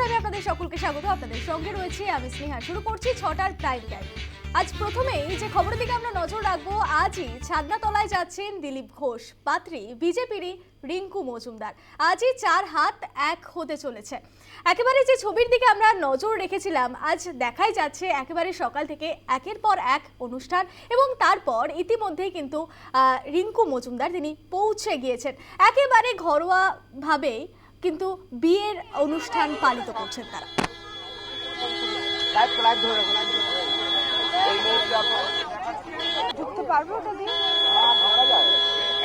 অনুষ্ঠানে আপনাদের সকলকে স্বাগত। আপনাদের সঙ্গে রয়েছে আমি স্নেহা। শুরু করছি ছটার প্রাইম টাইম আজ প্রথমেই যে খবরের দিকে আমরা নজর রাখব, আজই ছাদনাতলায় যাচ্ছেন দিলীপ ঘোষ, পাত্রী বিজেপিরই রিঙ্কু মজুমদার। আজই চার হাত এক হতে চলেছে। একেবারে যে ছবির দিকে আমরা নজর রেখেছিলাম, আজ দেখাই যাচ্ছে একেবারে সকাল থেকে একের পর এক অনুষ্ঠান এবং তারপর ইতিমধ্যেই কিন্তু রিঙ্কু মজুমদার তিনি পৌঁছে গিয়েছেন। একেবারে ঘরোয়াভাবেই কিন্তু বিয়ের অনুষ্ঠান পালিত করছেন তারা। ঢুকতে পারব ওটা দিয়ে?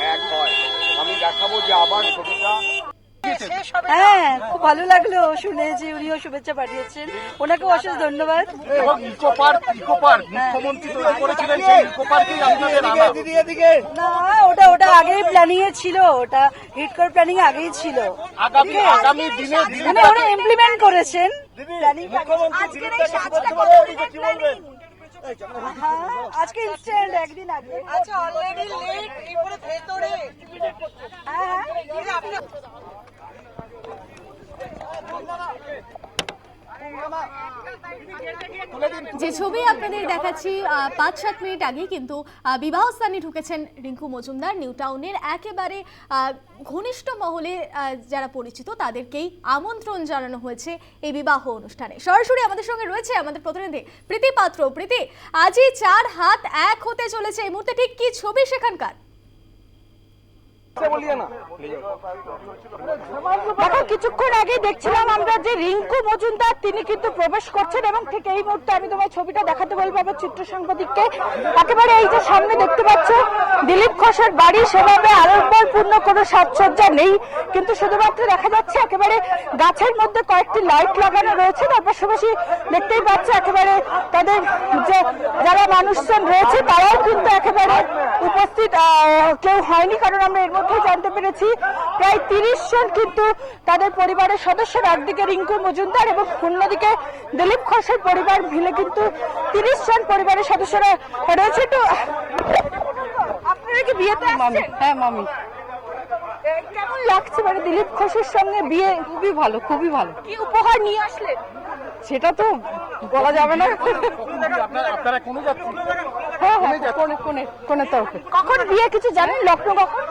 এক হয়। আমি দেখাবো যে আবার ছবিটা হ্যাঁ খুব ভালো লাগল। শুনে যে উনিও শুভেচ্ছা পাঠিয়েছেন। ওনাকেও অশেষ ধন্যবাদ। ইকো পার্ক ইকো পার্ক মুখ্যমন্ত্রী তৈরি করেছিলেন সেই ইকো পার্কেই আপনাদের আনা না ওটা ওটা আগেই প্ল্যানিং এ ছিল। ওটা হিট করে প্ল্যানিং আগেই ছিল। আগামী আগামী দিনে মানে ওরা ইমপ্লিমেন্ট করেছেন। প্ল্যানিং? হ্যাঁ আজকে ইনস্ট্যান্ট একদিন আগে। আচ্ছা অলরেডি লেট এরপরে ভেতরে। হ্যাঁ হ্যাঁ। যে ছবি আপনাদের দেখাচ্ছি পাঁচ সাত মিনিট আগে কিন্তু আহ, বিবাহস্থানে ঢুকেছেন রিঙ্কু মজুমদার নিউ টাউনের একেবারে ঘনিষ্ঠ মহলে যারা পরিচিত তাদেরকেই আমন্ত্রণ জানানো হয়েছে এই বিবাহ অনুষ্ঠানে। সরাসরি আমাদের সঙ্গে রয়েছে আমাদের প্রতিনিধি প্রীতি পাত্র। প্রীতি আজই চার হাত এক হতে চলেছে। এই মুহূর্তে ঠিক কি ছবি সেখানকার? দেখো, কিছুক্ষণ আগে দেখছিলাম আমরা যে রিঙ্কু মজুমদার, তিনি কিন্তু প্রবেশ করছেন এবং ঠিক এই মুহূর্তে আমি তোমার ছবিটা দেখাতে বলব আমার চিত্র সাংবাদিককে। একেবারে এই যে সামনে দেখতে পাচ্ছ, দিলীপ ঘোষের বাড়ি, সেভাবে কোনো সাজসজ্জা নেই। কিন্তু শুধুমাত্র দেখা যাচ্ছে একেবারে গাছের মধ্যে কয়েকটি লাইট লাগানো রয়েছে। তার পাশাপাশি দেখতেই পাচ্ছ, একেবারে তাদের যে যারা মানুষজন রয়েছে, তারাও কিন্তু একেবারে উপস্থিত কেউ হয়নি, কারণ আমরা এর মধ্যে জানতে পেরেছি। প্রায় তিরিশ জন কিন্তু তাদের পরিবারের সদস্যরা একদিকে রিঙ্কু মজুমদার এবং অন্যদিকে দিলীপ ঘোষের পরিবার মিলে কিন্তু তিরিশ জন পরিবারের সদস্যরা রয়েছে। তো আপনারা কি বিয়েতে আসছেন? হ্যাঁ মামি। কেমন লাগছে? মানে দিলীপ ঘোষের সঙ্গে বিয়ে খুবই ভালো খুবই ভালো। কি উপহার নিয়ে আসলেন? সেটা তো বলা যাবে না। আপনারা আপনারা কোনো যাচ্ছেন? হ্যাঁ হ্যাঁ। কোনে কোনে তরফে। কখন বিয়ে? কিছু জানেন? লগ্ন কখন?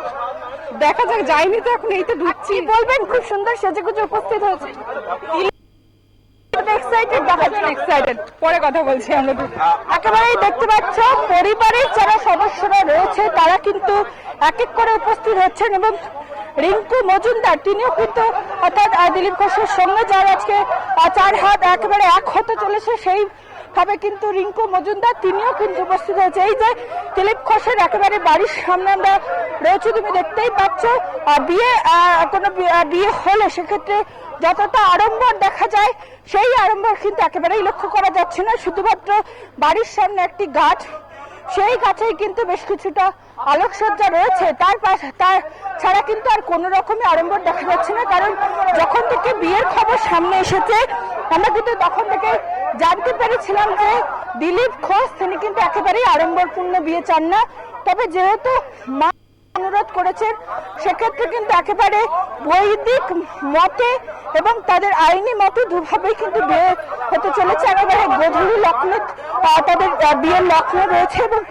দেখা যাক যাইনি তো এখন এই তো ঢুকছি। বলবেন খুব সুন্দর সেজে গুজে উপস্থিত হয়েছে। পরে কথা বলছি আমরা একেবারেই দেখতে পাচ্ছ পরিবারের যারা সদস্যরা রয়েছে তারা কিন্তু এক এক করে উপস্থিত হচ্ছেন এবং রিঙ্কু মজুমদার তিনিও কিন্তু অর্থাৎ দিলীপ ঘোষের সঙ্গে যার আজকে চার হাত একেবারে এক হতে চলেছে সেই ভাবে কিন্তু রিঙ্কু মজুমদার, তিনিও কিন্তু উপস্থিত হয়েছে। এই যে দিলীপ ঘোষের একেবারে বাড়ির সামনে আমরা রয়েছে, তুমি দেখতেই পাচ্ছ বিয়ে কোনো বিয়ে হলে সেক্ষেত্রে যতটা আড়ম্বর দেখা যায়, সেই আড়ম্বর কিন্তু একেবারেই লক্ষ্য করা যাচ্ছে না। শুধুমাত্র বাড়ির সামনে একটি গাছ সেই গাছেই কিন্তু বেশ কিছুটা আলোকসজ্জা রয়েছে। তার পাশ, তার ছাড়া কিন্তু আর কোনো রকমই আড়ম্বর দেখা যাচ্ছে না, কারণ যখন থেকে বিয়ের খবর সামনে এসেছে, আমরা কিন্তু তখন থেকে জানতে পেরেছিলাম যে দিলীপ ঘোষ, তিনি কিন্তু একেবারেই আড়ম্বরপূর্ণ বিয়ে চান না। তবে যেহেতু মা অনুরোধ করেছেন, সেক্ষেত্রে কিন্তু একেবারে বৈদিক মতে এবং তাদের আইনি মতে দুভাবেই কিন্তু বিয়ে হতে চলেছে। একেবারে গধূলি লগ্ন তাদের বিয়ের লগ্ন রয়েছে এবং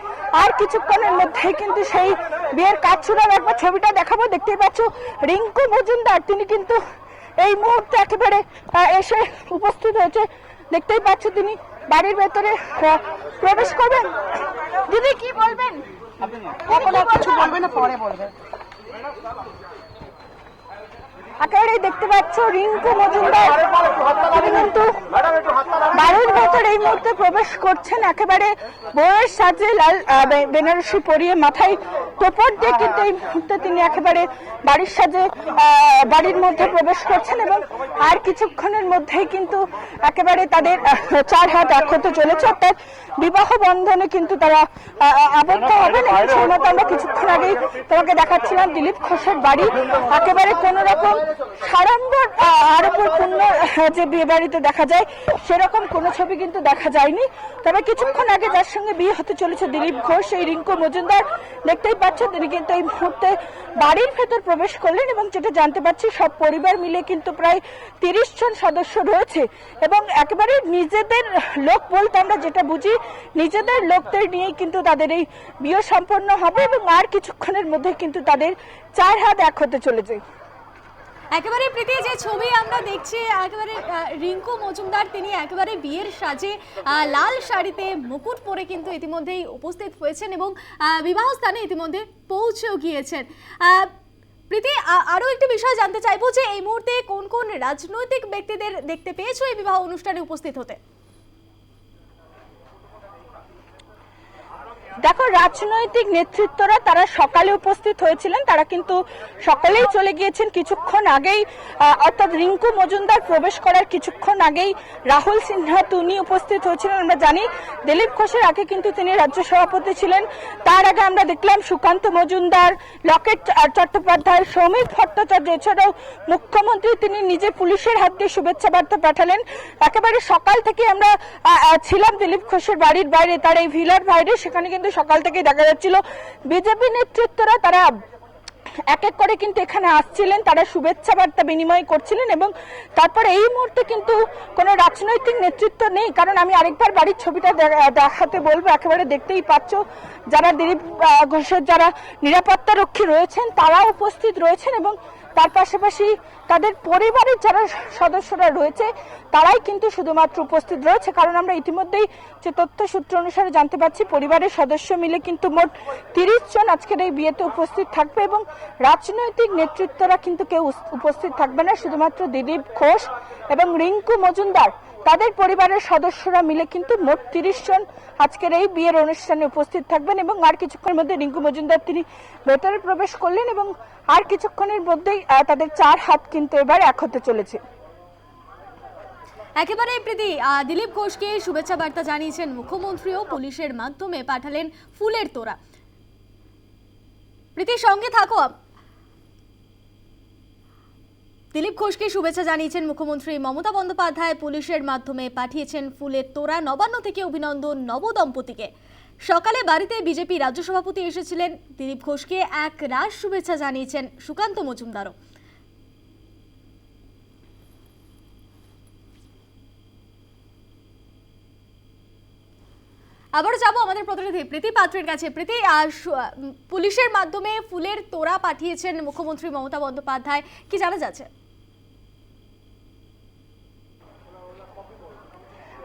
আর কিছুক্ষণের মধ্যেই কিন্তু সেই বিয়ের কাজ শুরু। একবার ছবিটা দেখাবো, দেখতেই পাচ্ছ রিঙ্কু মজুমদার, তিনি কিন্তু এই মুহূর্তে একেবারে এসে উপস্থিত হয়েছে। দেখতেই পাচ্ছ তিনি বাড়ির ভেতরে প্রবেশ করবেন। দিদি কি বলবেন? কিছু বলবে না পরে বলবে একেবারেই দেখতে পাচ্ছ রিঙ্কু মজুমদার। তিনি কিন্তু বাড়ির ভেতর এই মুহূর্তে প্রবেশ করছেন। একেবারে বউয়ের সাজে লাল বেনারসি পরিয়ে মাথায় টোপর দিয়ে কিন্তু এই মুহূর্তে তিনি একেবারে বাড়ির সাজে বাড়ির মধ্যে প্রবেশ করছেন এবং আর কিছুক্ষণের মধ্যেই কিন্তু একেবারে তাদের চার হাত এক হতে চলেছে অর্থাৎ বিবাহ বন্ধনে কিন্তু তারা আবদ্ধ হবেন সময় আমরা কিছুক্ষণ আগেই তোমাকে দেখাচ্ছিলাম দিলীপ ঘোষের বাড়ি। একেবারে কোন রকম সাড়ম্বর আহ, আড়ম্বরপূর্ণ পূর্ণ যে বিয়ে বাড়িতে দেখা যায় সেরকম কোনো ছবি কিন্তু দেখা যায়নি। তবে কিছুক্ষণ আগে যার সঙ্গে বিয়ে হতে চলেছে দিলীপ ঘোষ এই রিঙ্কু মজুমদার। দেখতেই পাচ্ছেন, তিনি কিন্তু এই মুহূর্তে বাড়ির ভেতর প্রবেশ করলেন এবং যেটা জানতে পারছি, সব পরিবার মিলে কিন্তু প্রায় তিরিশ জন সদস্য রয়েছে। এবং একেবারে নিজেদের লোক বলতে আমরা যেটা বুঝি, নিজেদের লোকদের নিয়েই কিন্তু তাদের এই বিয়ে সম্পন্ন হবে এবং আর কিছুক্ষণের মধ্যে কিন্তু তাদের চার হাত এক হতে চলেছে। একেবারে প্রীতি, যে ছবি আমরা দেখছি, একেবারে রিঙ্কু মজুমদার, তিনি একেবারে বিয়ের সাজে লাল শাড়িতে মুকুট পরে কিন্তু ইতিমধ্যেই উপস্থিত হয়েছেন এবং বিবাহ স্থানে ইতিমধ্যে পৌঁছেও গিয়েছেন। প্রীতি আরও একটি বিষয় জানতে চাইব যে এই মুহূর্তে কোন কোন রাজনৈতিক ব্যক্তিদের দেখতে পেয়েছ এই বিবাহ অনুষ্ঠানে উপস্থিত হতে? দেখো, রাজনৈতিক নেতৃত্বরা তারা সকালে উপস্থিত হয়েছিলেন। তারা কিন্তু সকালেই চলে গিয়েছেন। কিছুক্ষণ আগেই অর্থাৎ রিঙ্কু মজুমদার প্রবেশ করার কিছুক্ষণ আগেই রাহুল সিনহা তুনি উপস্থিত হয়েছিলেন। আমরা জানি, দিলীপ ঘোষের আগে কিন্তু তিনি রাজ্য সভাপতি ছিলেন। তার আগে আমরা দেখলাম সুকান্ত মজুমদার, লকেট চট্টোপাধ্যায় সৌমিক ভট্টাচার্য, এছাড়াও মুখ্যমন্ত্রী তিনি নিজে পুলিশের হাত দিয়ে শুভেচ্ছা বার্তা পাঠালেন। একেবারে সকাল থেকে আমরা ছিলাম দিলীপ ঘোষের বাড়ির বাইরে। তার এই ভিলার বাইরে, সেখানে কিন্তু সকাল থেকে দেখা যাচ্ছিল। বিজেপি নেতৃত্বরা তারা এক এক করে কিন্তু এখানে আসছিলেন, তারা শুভেচ্ছা বার্তা বিনিময় করছিলেন এবং তারপরে এই মুহূর্তে কিন্তু কোনো রাজনৈতিক নেতৃত্ব নেই। কারণ আমি আরেকবার বাড়ির ছবিটা দেখাতে বলব, একেবারে দেখতেই পাচ্ছ যারা দিলীপ ঘোষের যারা নিরাপত্তা রক্ষী রয়েছেন তারা উপস্থিত রয়েছেন এবং তার পাশাপাশি তাদের পরিবারের যারা সদস্যরা রয়েছে, তারাই কিন্তু শুধুমাত্র উপস্থিত রয়েছে। কারণ আমরা ইতিমধ্যেই যে তথ্য সূত্র অনুসারে জানতে পারছি, পরিবারের সদস্য মিলে কিন্তু মোট তিরিশ জন আজকের এই বিয়েতে উপস্থিত থাকবে এবং রাজনৈতিক নেতৃত্বরা কিন্তু কেউ উপস্থিত থাকবে না। শুধুমাত্র দিলীপ ঘোষ এবং রিঙ্কু মজুমদার, তাদের পরিবারের সদস্যরা মিলে কিন্তু মোট তিরিশ জন আজকের এই বিয়ের অনুষ্ঠানে উপস্থিত থাকবেন এবং আর কিছুক্ষণের মধ্যে রিঙ্কু মজুমদার তিনি ভেতরে প্রবেশ করলেন এবং আর কিছুক্ষণের মধ্যেই তাদের চার হাত কিন্তু এবার এক হতে চলেছে। একেবারে প্রীতি দিলীপ ঘোষকে শুভেচ্ছা বার্তা জানিয়েছেন মুখ্যমন্ত্রীও পুলিশের মাধ্যমে পাঠালেন ফুলের তোড়া। প্রীতির সঙ্গে থাকো। দিলীপ ঘোষকে শুভেচ্ছা জানিয়েছেন মুখ্যমন্ত্রী মমতা বন্দ্যোপাধ্যায়, পুলিশের মাধ্যমে পাঠিয়েছেন ফুলের তোড়া। নবান্ন থেকে অভিনন্দন নবদম্পতিকে। সকালে বাড়িতে বিজেপি রাজ্য সভাপতি এসেছিলেন। দিলীপ ঘোষকে এক রাশ শুভেচ্ছা জানিয়েছেন সুকান্ত মজুমদারও। আবারও যাব আমাদের প্রতিনিধি প্রীতি পাত্রের কাছে। প্রীতি পুলিশের মাধ্যমে ফুলের তোড়া পাঠিয়েছেন মুখ্যমন্ত্রী মমতা বন্দ্যোপাধ্যায়। কি জানা যাচ্ছে?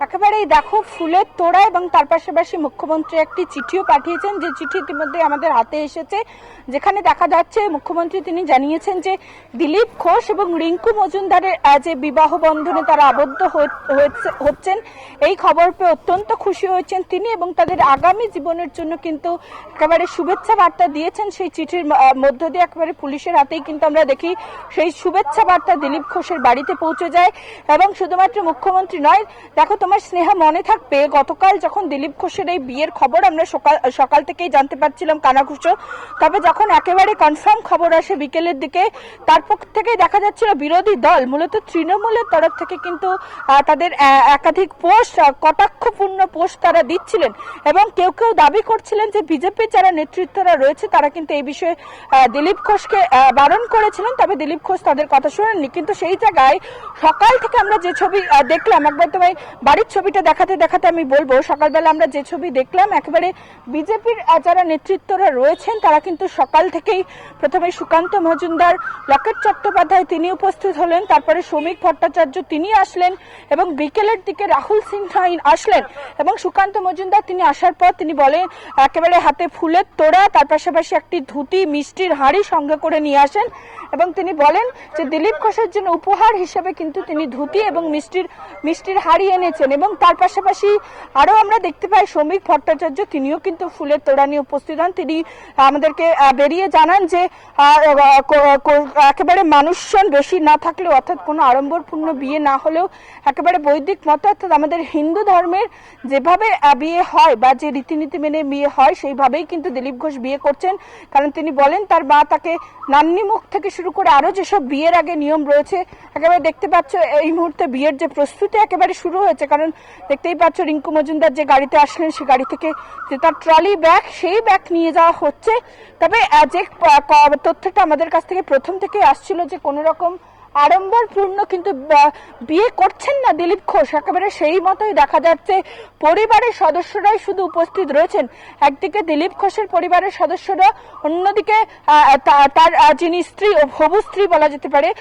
একেবারেই দেখো ফুলের তোড়া এবং তার পাশাপাশি মুখ্যমন্ত্রী একটি চিঠিও পাঠিয়েছেন। যে চিঠি ইতিমধ্যে আমাদের হাতে এসেছে, যেখানে দেখা যাচ্ছে মুখ্যমন্ত্রী তিনি জানিয়েছেন যে দিলীপ ঘোষ এবং রিঙ্কু মজুমদারের যে বিবাহ বন্ধনে তারা আবদ্ধ হচ্ছেন। এই খবর পেয়ে অত্যন্ত খুশি হয়েছেন তিনি এবং তাদের আগামী জীবনের জন্য কিন্তু একেবারে শুভেচ্ছা বার্তা দিয়েছেন। সেই চিঠির মধ্য দিয়ে একেবারে পুলিশের হাতেই কিন্তু আমরা দেখি, সেই শুভেচ্ছা বার্তা দিলীপ ঘোষের বাড়িতে পৌঁছে যায় এবং শুধুমাত্র মুখ্যমন্ত্রী নয়, দেখো তোমার স্নেহা মনে থাকবে? গতকাল যখন দিলীপ ঘোষের এই বিয়ের খবর আমরা সকাল সকাল থেকেই জানতে পারছিলাম কানাঘুষো। তবে যখন একেবারে কনফার্ম খবর আসে বিকেলের দিকে তারপর থেকে দেখা যাচ্ছিল বিরোধী দল। মূলত তৃণমূলের তরফ থেকে কিন্তু তাদের একাধিক পোস্ট কটাক্ষপূর্ণ পোস্ট তারা দিচ্ছিলেন। এবং কেউ কেউ দাবি করছিলেন যে বিজেপির যারা নেতৃত্বরা রয়েছে, তারা কিন্তু এই বিষয়ে দিলীপ ঘোষকে বারণ করেছিলেন। তবে দিলীপ ঘোষ তাদের কথা শোনেননি। কিন্তু সেই জায়গায় সকাল থেকে আমরা যে ছবি দেখলাম, একবার তোমায় বাড়ির ছবিটা দেখাতে দেখাতে আমি বলব, সকালবেলা আমরা যে ছবি দেখলাম, একেবারে বিজেপির যারা নেতৃত্বরা রয়েছেন, তারা কিন্তু সকাল থেকেই প্রথমে সুকান্ত মজুমদার, লকেট চট্টোপাধ্যায় তিনি উপস্থিত হলেন, তারপরে শ্রমিক ভট্টাচার্য তিনি আসলেন, এবং বিকেলের দিকে রাহুল সিনহা আসলেন, এবং সুকান্ত মজুমদার তিনি আসার পর তিনি বলেন, একেবারে হাতে ফুলের তোড়া তার পাশাপাশি একটি ধুতি, মিষ্টির হাঁড়ি সঙ্গে করে নিয়ে আসেন, এবং তিনি বলেন যে, দিলীপ ঘোষের জন্য উপহার হিসেবে কিন্তু তিনি ধুতি এবং মিষ্টির মিষ্টির হাড়ি এনেছেন। এবং তার পাশাপাশি আরও আমরা দেখতে পাই শ্রমিক ভট্টাচার্য, তিনিও কিন্তু ফুলের তোড়া নিয়ে উপস্থিত হন। তিনি আমাদেরকে বেরিয়ে জানান যে একেবারে মানুষজন বেশি না থাকলেও, অর্থাৎ কোনো আড়ম্বরপূর্ণ বিয়ে না হলেও একেবারে বৈদিক মতে, অর্থাৎ আমাদের হিন্দু ধর্মের যেভাবে বিয়ে হয় বা যে রীতিনীতি মেনে বিয়ে হয়, সেইভাবেই কিন্তু দিলীপ ঘোষ বিয়ে করছেন। কারণ তিনি বলেন তার মা তাকে নান্নি মুখ থেকে শুরু করে আরও যেসব বিয়ের আগে নিয়ম রয়েছে, একেবারে দেখতে পাচ্ছ, এই মুহূর্তে বিয়ের যে প্রস্তুতি একেবারে শুরু হয়েছে। কারণ দেখতেই পাচ্ছ রিঙ্কু মজুমদার যে গাড়িতে আসলেন, সে গাড়ি থেকে যে তার ট্রলি ব্যাগ, সেই ব্যাগ নিয়ে যাওয়া হচ্ছে। তবে যে তথ্যটা আমাদের কাছ থেকে প্রথম থেকে আসছিল যে কোনো রকম আড়ম্বরপূর্ণ কিন্তু বিয়ে করছেন না দিলীপ ঘোষ। একেবারে সেই মতোই দেখা যাচ্ছে। পরিবারের সদস্যরাই শুধু উপস্থিত রয়েছেন। একদিকে দিলীপ ঘোষের পরিবারের সদস্যরা, অন্যদিকে তার যিনি স্ত্রী হবু স্ত্রী বলা যেতে পারে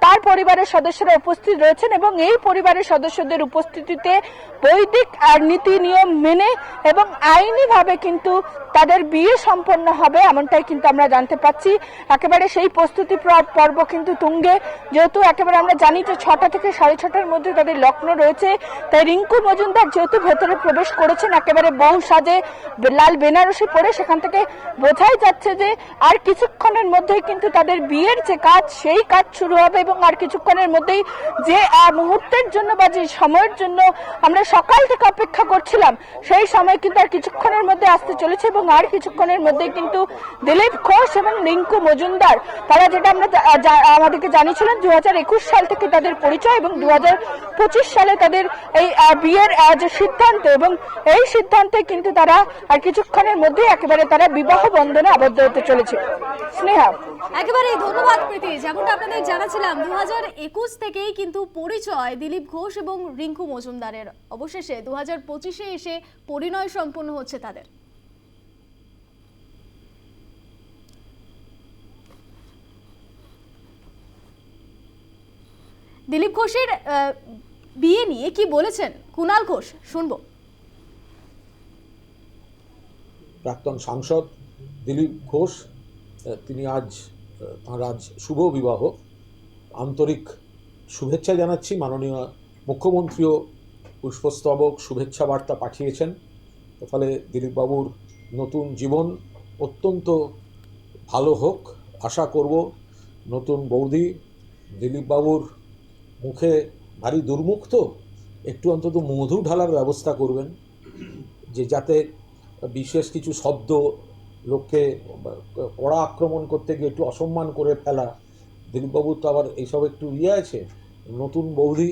তার পরিবারের সদস্যরা উপস্থিত রয়েছেন এবং এই পরিবারের সদস্যদের উপস্থিতিতে বৈদিক আর নীতি নিয়ম মেনে এবং আইনিভাবে কিন্তু তাদের বিয়ে সম্পন্ন হবে, এমনটাই কিন্তু আমরা জানতে পাচ্ছি। একেবারে সেই প্রস্তুতি প্র- পর্ব কিন্তু তুঙ্গে। যেহেতু একেবারে আমরা জানি যে ছটা থেকে সাড়ে ছটার মধ্যে তাদের লগ্ন রয়েছে, তাই রিঙ্কু মজুমদার যেহেতু ভেতরে প্রবেশ করেছেন, একেবারে বহু সাজে লাল বেনারসি পরে সেখান থেকে বোঝাই যাচ্ছে যে আর কিছুক্ষণের মধ্যেই কিন্তু তাদের বিয়ের যে কাজ, সেই কাজ শুরু হবে এবং আর কিছুক্ষণের মধ্যেই যে মুহূর্তের জন্য বা যে সময়ের জন্য আমরা সকাল থেকে অপেক্ষা করছিলাম, সেই সময় কিন্তু আর কিছুক্ষণের মধ্যে আসতে চলেছে এবং আর কিছুক্ষণের মধ্যেই কিন্তু দিলীপ ঘোষ এবং রিঙ্কু মজুমদার, তারা যেটা আমরা আমাদেরকে জা- জানিয়েছিলেন দু সাল থেকে তাদের পরিচয় এবং দুহাজার পঁচিশ সালে তাদের এই বিয়ের যে সিদ্ধান্ত এবং এই সিদ্ধান্তে কিন্তু তারা, আর কিছুক্ষণের মধ্যে একেবারে তারা বিবাহ বন্ধনে আবদ্ধ হতে চলেছে। স্নেহা। একেবারে ধন্যবাদ প্রীতি, যেমনটা আপনাদের জানাছিলাম দু একুশ থেকেই কিন্তু পরিচয় দিলীপ ঘোষ এবং রিঙ্কু মজুমদারের। অবশেষে দু হাজার পঁচিশে এসে পরিণয় সম্পন্ন হচ্ছে তাদের। দিলীপ ঘোষের বিয়ে নিয়ে কি বলেছেন? কুণাল ঘোষ, শুনব। প্রাক্তন সাংসদ দিলীপ ঘোষ তিনি আজ তাঁর আজ শুভ বিবাহ। আন্তরিক শুভেচ্ছা জানাচ্ছি মাননীয় মুখ্যমন্ত্রীও পুষ্পস্তবক শুভেচ্ছা বার্তা পাঠিয়েছেন। ফলে দিলীপবাবুর নতুন জীবন অত্যন্ত ভালো হোক, আশা করব। নতুন বৌদি, দিলীপবাবুর মুখে ভারী দুর্মুখ তো, একটু অন্তত মধু ঢালার ব্যবস্থা করবেন, যে যাতে বিশেষ কিছু শব্দ লোককে কড়া আক্রমণ করতে গিয়ে একটু অসম্মান করে ফেলা। দিলীপবাবুর তো আবার এইসব একটু ইয়ে আছে, নতুন বৌদি,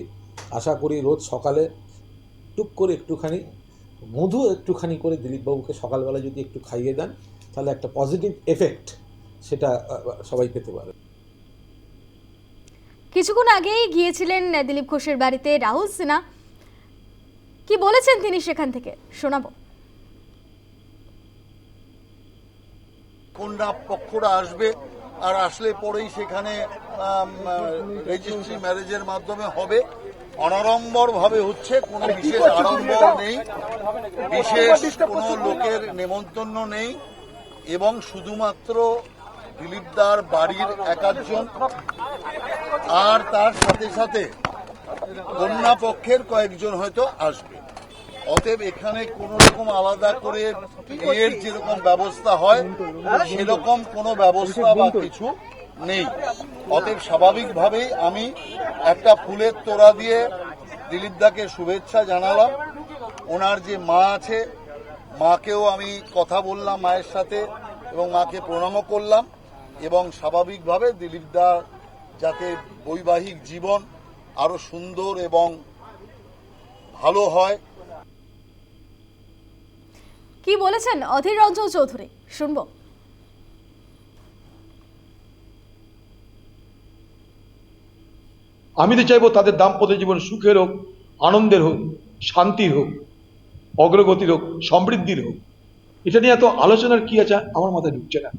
আশা করি রোজ সকালে টুক করে একটুখানি, মধু একটুখানি করে দিলীপবাবুকে সকালবেলা যদি একটু খাইয়ে দেন, তাহলে একটা পজিটিভ এফেক্ট সেটা সবাই পেতে পারে। কিছুক্ষণ আগেই গিয়েছিলেন দিলীপ ঘোষের বাড়িতে রাহুল সিনহা। কি বলেছেন তিনি সেখান থেকে? শোনাবো। কন্যা পক্ষরা আসবে আর আসলে পরেই সেখানে রেজিস্ট্রি ম্যারেজের মাধ্যমে হবে। অনাড়ম্বর ভাবে হচ্ছে কোনো বিশেষ আড়ম্বর নেই। বিশেষ কোনো লোকের নেমন্তন্ন নেই। এবং শুধুমাত্র দিলীপদার বাড়ির একাধজন আর তার সাথে সাথে কন্যা পক্ষের কয়েকজন হয়তো আসবে। অতএব এখানে কোন রকম আলাদা করে বিয়ের যেরকম ব্যবস্থা হয়, সেরকম কোনো ব্যবস্থা বা কিছু নেই। অতএব স্বাভাবিকভাবেই আমি একটা ফুলের তোড়া দিয়ে দিলীপ দাকে শুভেচ্ছা জানালাম। ওনার যে মা আছে, মাকেও আমি কথা বললাম মায়ের সাথে এবং মাকে প্রণামও করলাম এবং স্বাভাবিকভাবে দিলীপদা যাতে বৈবাহিক জীবন আরও সুন্দর এবং ভালো হয়। কি বলেছেন অধীর রঞ্জন চৌধুরী? শুনব। আমি তো চাইব তাদের দাম্পত্য জীবন সুখের হোক আনন্দের হোক শান্তির হোক অগ্রগতির হোক সমৃদ্ধির হোক। এটা নিয়ে এত আলোচনার কি আছে আমার মাথায় ঢুকছে না।